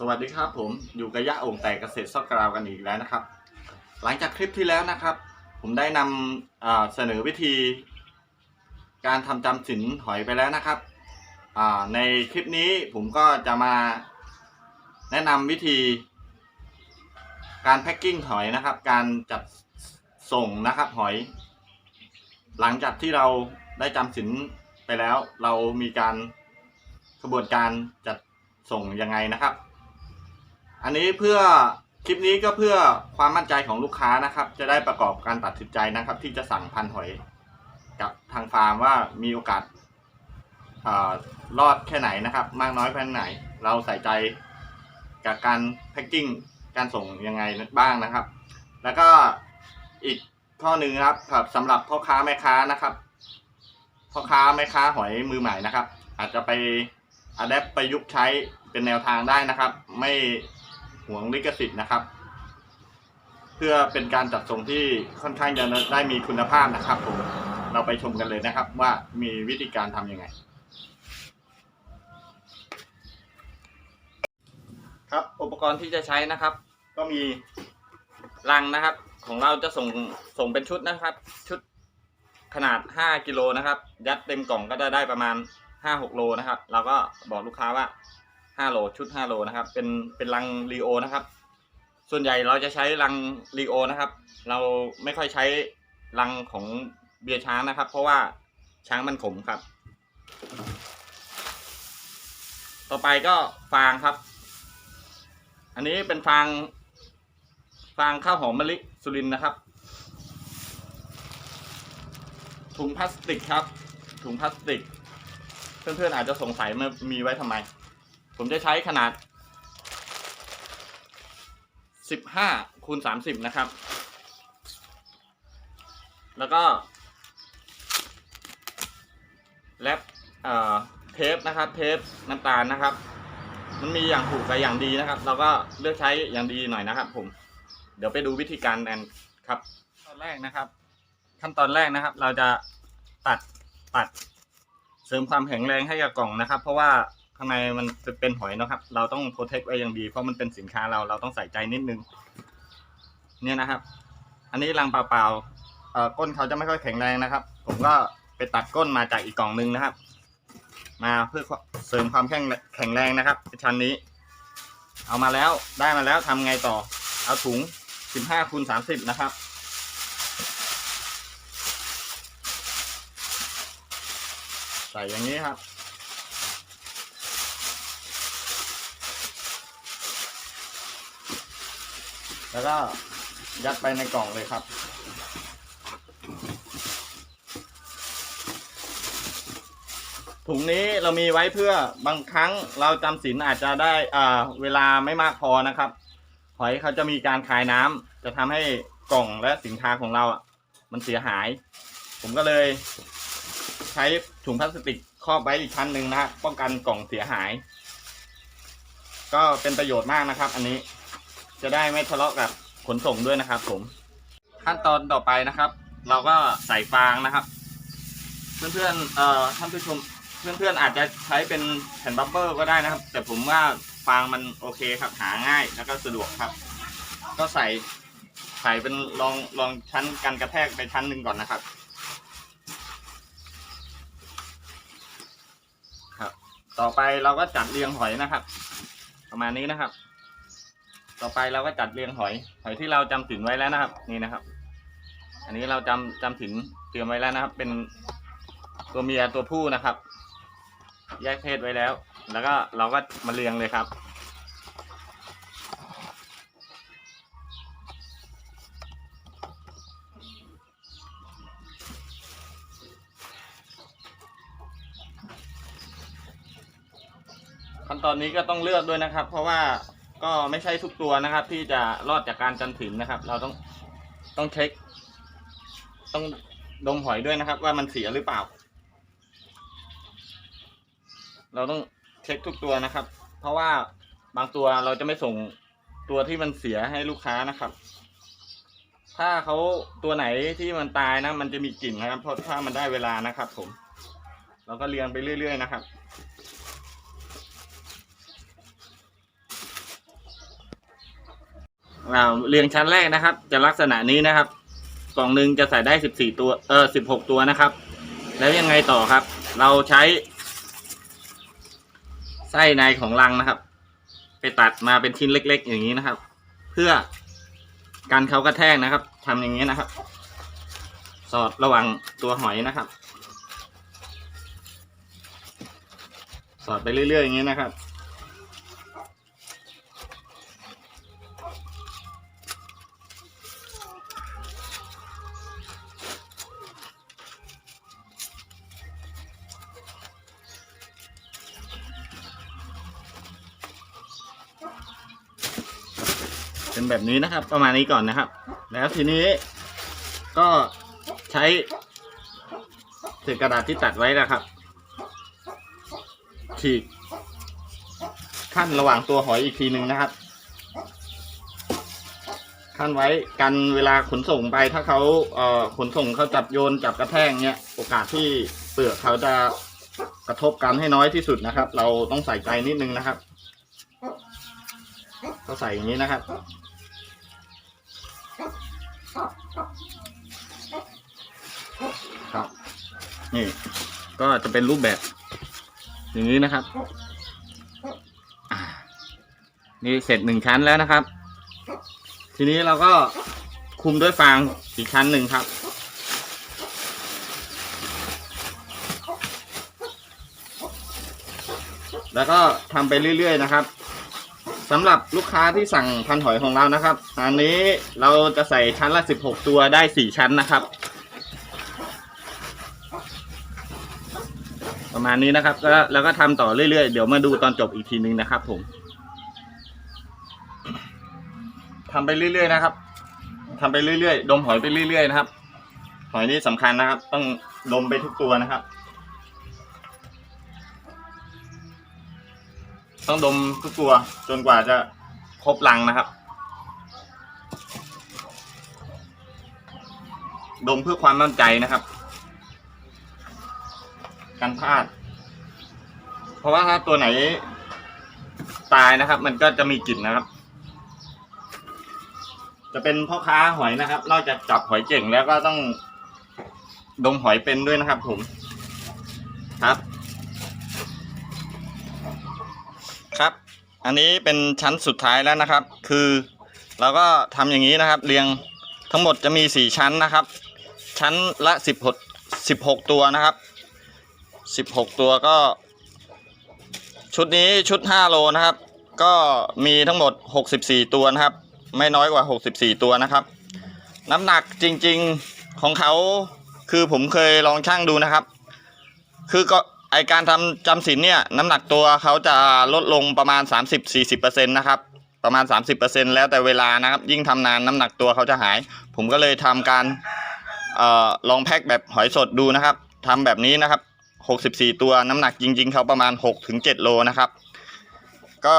สวัสดีครับผมอยู่กับยะโอ่งแตกเกษตรซอกกราวกันอีกแล้วนะครับ หลังจากคลิปที่แล้วนะครับ ผมได้นำเสนอวิธี การทำจำสินหอยไปแล้วนะครับในคลิปนี้ผมก็จะมาแนะนำวิธี การแพ็กกิ้งหอยนะครับ การจัดส่งนะครับหอย หลังจากที่เราได้จำสินไปแล้ว เรามีการกระบวนการจัดส่งยังไงนะครับ อันนี้เพื่อคลิปนี้ก็เพื่อความมั่นใจของลูกค้านะครับ จะได้ประกอบการตัดสินใจนะครับ ที่จะสั่งพันหอยกับทางฟาร์มว่ามีโอกาสเออรอดแค่ไหนนะครับ มากน้อยแค่ไหน เราใส่ใจกับการแพ็กกิ้งการส่งยังไงบ้างนะครับ แล้วก็อีกข้อหนึ่งครับสำหรับพ่อค้าแม่ค้านะครับพ่อค้าแม่ค้าหอยมือใหม่นะครับ อาจจะไปอัดแอปประยุกต์ใช้เป็นแนวทางได้นะครับ ไม่ หวงลิขสิทธิ์นะครับ เพื่อเป็นการจัดส่งที่ค่อนข้างจะได้มีคุณภาพนะครับผมเราไปชมกันเลยนะครับ ว่ามีวิธีการทำยังไง ครับอุปกรณ์ที่จะใช้นะครับ ก็มีลังนะครับ ของเราจะส่งส่งเป็นชุดนะครับ ชุดขนาด 5กิโลนะครับ ยัดเต็มกล่องก็จะได้ประมาณ 5-6โลนะครับ เราก็บอกลูกค้าว่า 5โลชุด5โลนะครับ เป็นเป็นลังรีโอนะครับ ส่วนใหญ่เราจะใช้ลังรีโอนะครับ เราไม่ค่อยใช้ลังของเบียร์ช้างนะครับ เพราะว่าช้างมันขมครับ ต่อไปก็ฟางครับ อันนี้เป็นฟางฟางข้าวหอมมะลิสุรินนะครับ ถุงพลาสติกครับ ถุงพลาสติก เพื่อนๆอาจจะสงสัยมันมีไว้ทำไม ผมจะใช้ขนาด 15คูณ30 นะครับ แล้วก็แรปเอ่อเทปนะครับเทปน้ำตาลนะครับ มันมีอย่างถูกกับอย่างดีนะครับ เราก็เลือกใช้อย่างดีหน่อยนะครับ ผม เดี๋ยวไปดูวิธีการกันครับตอนแรกนะครับ ขั้นตอนแรกนะครับ เราจะตัดตัดเสริมความแข็งแรงให้กับกล่องนะครับ เพราะว่า ข้างในมันเป็นหอยนะครับ เราต้องโปรเทคไว้อย่างดี เพราะมันเป็นสินค้าเราเราต้องใส่ใจนิดนึง เนี่ยนะครับ อันนี้รังเปล่าๆเอ่อก้นเขาจะไม่ค่อยแข็งแรงนะครับ ผมก็ไปตัดก้นมาจากอีกกล่องนึงนะครับ มาเพื่อเสริมความแข็งแข็งแรงนะครับชั้นนี้ เอามาแล้วได้มาแล้วทำไงต่อ เอาถุง 15คูณ30 นะครับใส่อย่างนี้ครับ แล้วก็ยัดไปในกล่องเลยครับ ถุงนี้เรามีไว้เพื่อบางครั้งเราจำศีลอาจจะได้อ่าเวลาไม่มากพอนะครับ หอยเขาจะมีการคายน้ำจะทำให้กล่องและสินค้าของเราอะ มันเสียหาย ผมก็เลยใช้ถุงพลาสติกครอบไว้อีกชั้นหนึ่งนะฮะป้องกันกล่องเสียหาย ก็เป็นประโยชน์มากนะครับ อันนี้ จะได้ไม่ทะเลาะกับขนส่งด้วยนะครับ ผม ขั้นตอนต่อไปนะครับ เราก็ใส่ฟางนะครับ เพื่อนๆเอ่อท่านผู้ชมเพื่อนๆอาจจะใช้เป็นแผ่นบับเบิลก็ได้นะครับ แต่ผมว่าฟางมันโอเคครับหาง่ายแล้วก็สะดวกครับ ก็ใส่ใส่เป็นรองรองชั้นกันกระแทกไปชั้นหนึ่งก่อนนะครับครับ ต่อไปเราก็จัดเรียงหอยนะครับ ประมาณนี้นะครับ ต่อไปเราก็จัดเรียงหอย หอยที่เราจำสินไว้แล้วนะครับ นี่นะครับ อันนี้เราจำจำสินเตรียมไว้แล้วนะครับ เป็นตัวเมียตัวผู้นะครับ แยกเพศไว้แล้ว แล้วก็เราก็มาเรียงเลยครับขั้นตอนนี้ก็ต้องเลือกด้วยนะครับ เพราะว่า ก็ไม่ใช่ทุกตัวนะครับ ที่จะรอดจากการจันถินนะครับ เราต้องต้องเช็ค ต้องดมหอยด้วยนะครับ ว่ามันเสียหรือเปล่า เราต้องเช็คทุกตัวนะครับ เพราะว่าบางตัวเราจะไม่ส่งตัวที่มันเสียให้ลูกค้านะครับ ถ้าเขาตัวไหนที่มันตายนะ มันจะมีกลิ่นนะครับ เพราะถ้ามันได้เวลานะครับ ผม เราก็เรียงไปเรื่อย ๆ นะครับ อ่าเรียงชั้นแรกนะครับ จะลักษณะนี้นะครับ กล่องหนึ่งจะใส่ได้สิบสี่ตัว เออสิบหกตัวนะครับ แล้วยังไงต่อครับ เราใช้ ไส้ในของรังนะครับ ไปตัดมาเป็นชิ้นเล็ก ๆ อย่างนี้นะครับ เพื่อการเขากระแทกนะครับทำอย่างนี้นะครับ สอดระหว่างตัวหอยนะครับ สอดไปเรื่อยๆอย่างนี้นะครับ เป็นแบบนี้นะครับ ประมาณนี้ก่อนนะครับ แล้วทีนี้ก็ใช้เศษกระดาษที่ตัดไว้นะครับฉีกขั้นระหว่างตัวหอยอีกทีหนึ่งนะครับขั้นไว้กันเวลาขนส่งไปถ้าเขาเอ่อขนส่งเขาจับโยนจับกระแทกเนี้ยโอกาสที่เปลือกเขาจะกระทบกันให้น้อยที่สุดนะครับ เราต้องใส่ใจนิดนึงนะครับ ก็ใส่อย่างนี้นะครับครับ นี่ ก็จะเป็นรูปแบบ อย่างนี้นะครับนี่เสร็จหนึ่งชั้นแล้วนะครับ ทีนี้เราก็คุมด้วยฟางอีกชั้นหนึ่งครับ แล้วก็ทำไปเรื่อย ๆ นะครับสำหรับลูกค้าที่สั่งพันหอยของเรานะครับ อันนี้เราจะใส่ชั้นละ 16 ตัวได้ 4 ชั้นนะครับ ประมาณนี้นะครับแล้วแล้วก็ทำต่อเรื่อยๆ เดี๋ยวมาดูตอนจบอีกทีนึงนะครับ ผมทำไปเรื่อยๆนะครับทำไปเรื่อยๆ ดมหอยไปเรื่อยๆนะครับ หอยนี่สำคัญนะครับ ต้องดมไปทุกตัวนะครับ ต้องดมทุกตัวจนกว่าจะครบรังนะครับ ดมเพื่อความมั่นใจนะครับ กันพลาด เพราะว่าถ้าตัวไหนตายนะครับ มันก็จะมีกลิ่นนะครับ จะเป็นพ่อค้าหอยนะครับ นอกจากจับหอยเก่งแล้วก็ต้องดมหอยเป็นด้วยนะครับ ผมครับ ครับ อันนี้เป็นชั้นสุดท้ายแล้วนะครับ คือเราก็ทำอย่างนี้นะครับ เรียงทั้งหมดจะมีสี่ชั้นนะครับ ชั้นละสิบหกสิบหกตัวนะครับ สิบหกตัวก็ ชุดนี้ชุดห้าโลนะครับ ก็มีทั้งหมดหกสิบสี่ตัวนะครับ ไม่น้อยกว่าหกสิบสี่ตัวนะครับ น้ำหนักจริงๆของเขาคือผมเคยลองชั่งดูนะครับ คือก็ไอการทำจำศีลเนี่ยน้ำหนักตัวเขาจะลดลงประมาณ 30-40%นะครับประมาณ 30%แล้วแต่เวลานะครับ ยิ่งทำนานน้ำหนักตัวเขาจะหาย ผมก็เลยทำการออลองแพ็คแบบหอยสดดูนะครับทำแบบนี้นะครับ 64 ตัวน้ำหนักจริง ๆ เขาประมาณ 6-7 โลนะครับ ก็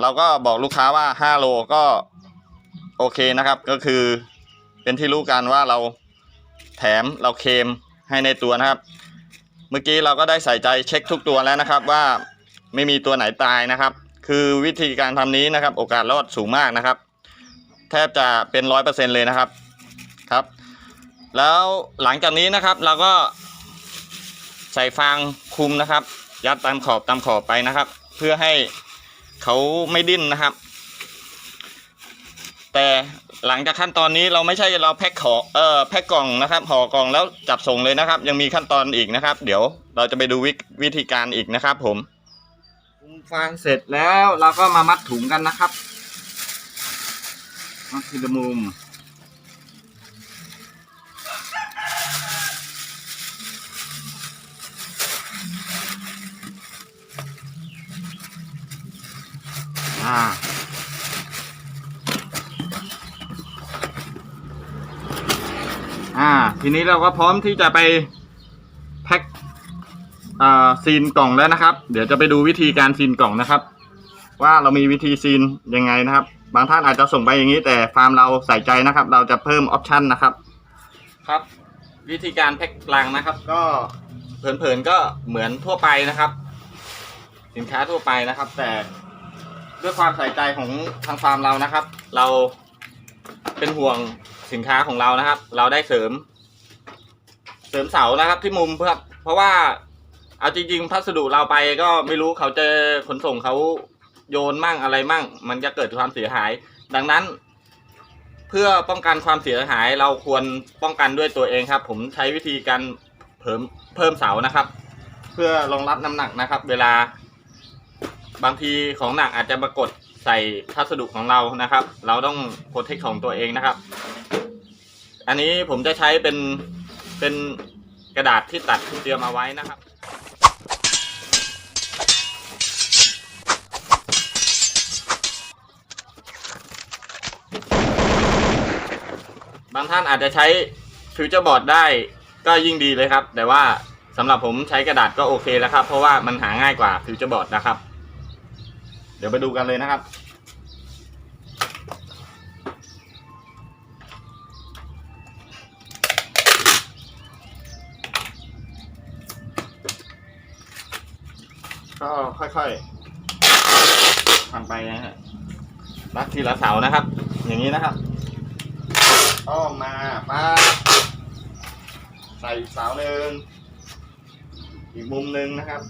เราก็บอกลูกค้าว่า 5 โลก็โอเคนะครับ ก็คือเป็นที่รู้กันว่าเราแถมเราเคมให้ในตัวนะครับ เมื่อกี้เราก็ได้ใส่ใจเช็คทุกตัวแล้วนะครับว่าไม่มีตัวไหนตายนะครับ คือวิธีการทำนี้นะครับ โอกาสรอดสูงมากนะครับ แทบจะเป็นร้อยเปอร์เซ็นเลยนะครับครับ แล้วหลังจากนี้นะครับเราก็ ใส่ฟางคุมนะครับ ยัดตามขอบตามขอบไปนะครับ เพื่อให้เขาไม่ดิ้นนะครับ แต่หลังจากขั้นตอนนี้เราไม่ใช่เราแพ็คขอเอ่อแพ็คกล่องนะครับห่อกล่องแล้วจับส่งเลยนะครับ ยังมีขั้นตอนอีกนะครับ เดี๋ยวเราจะไปดูวิวิธีการอีกนะครับ ผมคุมฟางเสร็จแล้วเราก็มามัดถุงกันนะครับมัดทีละมุม อ่าอ่า ทีนี้เราก็พร้อมที่จะไปแพ็คอ่าซีนกล่องแล้วนะครับ เดี๋ยวจะไปดูวิธีการซีนกล่องนะครับ ว่าเรามีวิธีซีนยังไงนะครับ บางท่านอาจจะส่งไปอย่างนี้ แต่ฟาร์มเราใส่ใจนะครับ เราจะเพิ่มออปชันนะครับ ครับ วิธีการแพ็คลังนะครับ ก็เผินๆก็เหมือนทั่วไปนะครับ สินค้าทั่วไปนะครับ แต่ ด้วยความใส่ใจของทางฟาร์มเรานะครับ เราเป็นห่วงสินค้าของเรานะครับ เราได้เสริม เสริมเสานะครับ ที่มุมเพื่อเพราะว่าเอาจริงๆพัสดุเราไปก็ไม่รู้เขาจะขนส่งเขาโยนมั่งอะไรมั่ง มันจะเกิดความเสียหาย ดังนั้น เพื่อป้องกันความเสียหายเราควรป้องกันด้วยตัวเองครับ ผมใช้วิธีการเพิ่มเพิ่มเสานะครับ เพื่อรองรับน้ำหนักนะครับ เวลา บางทีของหนักอาจจะมากดใส่พัสดุของเรานะครับ เราต้องโปรเทคของตัวเองนะครับ อันนี้ผมจะใช้เป็นเป็นกระดาษที่ตัดเตรียมเอาไว้นะครับบางท่านอาจจะใช้ฟิวเจอร์บอร์ดได้ก็ยิ่งดีเลยครับ แต่ว่าสำหรับผมใช้กระดาษก็โอเคแล้วครับ เพราะว่ามันหาง่ายกว่าฟิวเจอร์บอร์ดนะครับ เดี๋ยวไปดูกันเลยนะครับ ก็ค่อยๆทำไปนะฮะรัดทีละเสานะครับ อย่างนี้นะครับอ้อมมาป้าใส่เสาหนึ่งอีกมุมหนึ่งนะครับ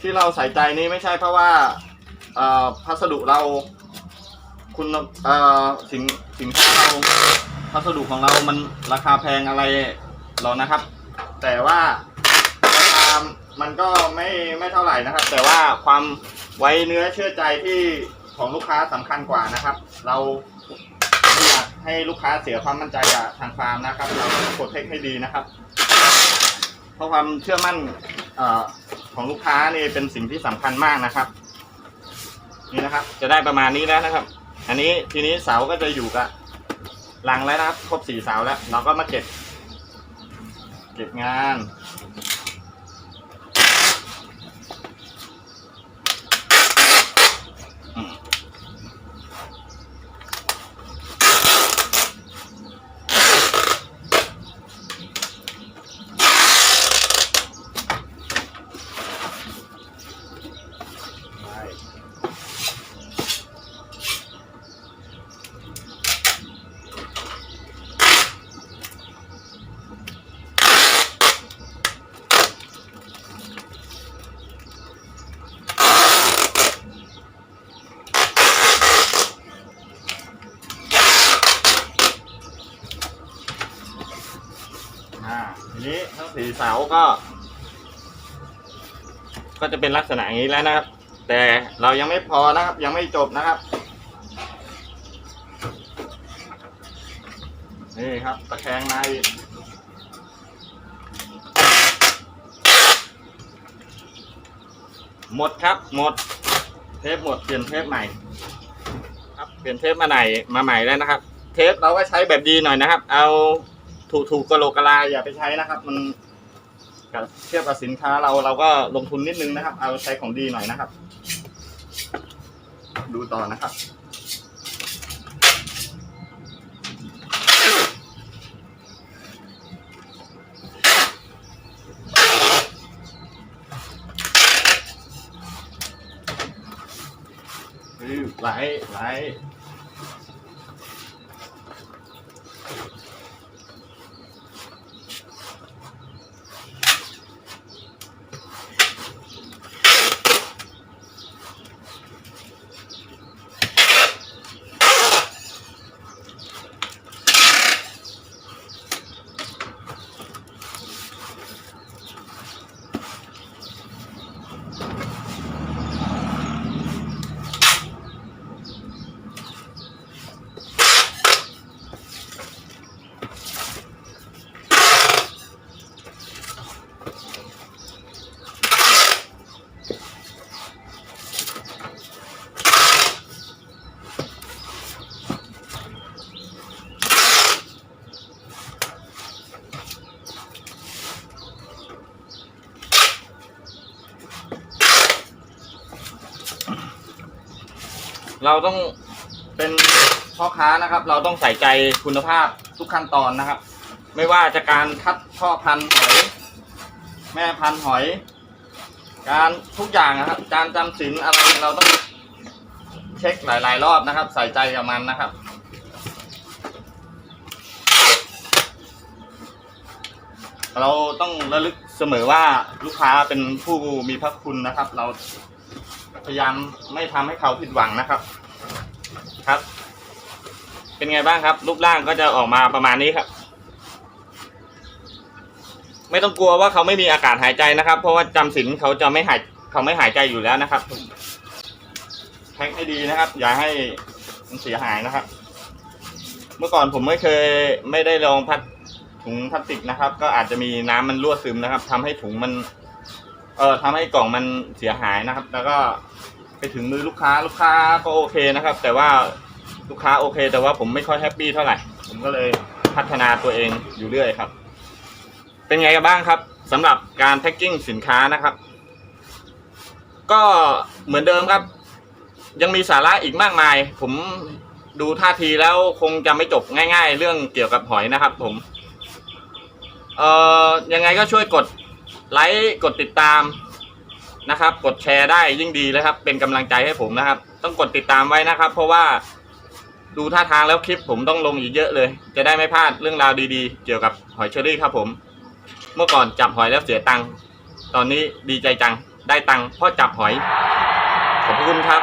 ที่เราใส่ใจนี้ไม่ใช่เพราะว่าเอ่อพัสดุเราคุณเอ่อสินสินค้าเราพัสดุของเรามันราคาแพงอะไรหรอกนะครับ แต่ว่าราคามันก็ไม่ไม่เท่าไหร่นะครับ แต่ว่าความไว้เนื้อเชื่อใจที่ของลูกค้าสำคัญกว่านะครับ เราไม่อยากให้ลูกค้าเสียความมั่นใจกับทางฟาร์มนะครับ เราต้องกดเทคให้ดีนะครับ เพราะความเชื่อมั่นเออ ของลูกค้านี่เป็นสิ่งที่สำคัญมากนะครับ นี่นะครับ จะได้ประมาณนี้แล้วนะครับ อันนี้ทีนี้เสาก็จะอยู่กับหลังแล้วนะครับ ครบสี่เสาแล้ว เราก็มาเก็บ เก็บงาน อ่าทีนี้ทั้งสี่เสาก็ ก็จะเป็นลักษณะอย่างนี้แล้วนะครับ แต่เรายังไม่พอนะครับ ยังไม่จบนะครับนี่ครับตะแคงในหมดครับหมด เทปหมดเปลี่ยนเทปใหม่ ครับเปลี่ยนเทปมาใหม่มาใหม่แล้วนะครับ เทปเราก็ใช้แบบดีหน่อยนะครับ เอา ถูกถูกกะโหลกกะลาอย่าไปใช้นะครับ มันกับเทียบกับสินค้าเราเราก็ลงทุนนิดนึงนะครับ เอาใช้ของดีหน่อยนะครับ ดูต่อนะครับอือไหลไห เราต้องเป็นพ่อค้านะครับ เราต้องใส่ใจคุณภาพทุกขั้นตอนนะครับ ไม่ว่าจะการคัดพ่อพันธุ์หอย แม่พันธุ์หอย การทุกอย่างนะครับ การจำสินอะไรเราต้องเช็คหลาย ๆ รอบนะครับ ใส่ใจกับมันนะครับเราต้องระลึกเสมอว่าลูกค้าเป็นผู้มีพระคุณนะครับ เราพยายามไม่ทำให้เขาผิดหวังนะครับ ครับ เป็นไงบ้างครับ รูปร่างก็จะออกมาประมาณนี้ครับ ไม่ต้องกลัวว่าเขาไม่มีอากาศหายใจนะครับ เพราะว่าจำสินเขาจะไม่หายเขาไม่หายใจอยู่แล้วนะครับแพ็คให้ดีนะครับ อย่าให้มันเสียหายนะครับ เมื่อก่อนผมไม่เคยไม่ได้ลองพัดถุงพลาสติกนะครับ ก็อาจจะมีน้ำมันรั่วซึมนะครับทำให้ถุงมัน เอ่อทำให้กล่องมันเสียหายนะครับ แล้วก็ ไปถึงมือลูกค้าลูกค้าก็โอเคนะครับ แต่ว่าลูกค้าโอเค แต่ว่าผมไม่ค่อยแฮปปี้เท่าไหร่ ผมก็เลยพัฒนาตัวเองอยู่เรื่อยครับ เป็นไงกันบ้างครับสำหรับการแพ็กกิ้งสินค้านะครับ ก็เหมือนเดิมครับ ยังมีสาระอีกมากมาย ผมดูท่าทีแล้วคงจะไม่จบง่าย ๆ เรื่องเกี่ยวกับหอยนะครับ ผมเอ่อยังไงก็ช่วยกดไลค์กดติดตาม นะครับ กดแชร์ได้ยิ่งดีเลยครับ เป็นกำลังใจให้ผมนะครับ ต้องกดติดตามไว้นะครับ เพราะว่าดูท่าทางแล้วคลิปผมต้องลงอีกเยอะเลย จะได้ไม่พลาดเรื่องราวดีๆ เกี่ยวกับหอยเชอรี่ครับผม เมื่อก่อนจับหอยแล้วเสียตังค์ตอนนี้ดีใจจังได้ตังค์เพราะจับหอย ขอบคุณครับ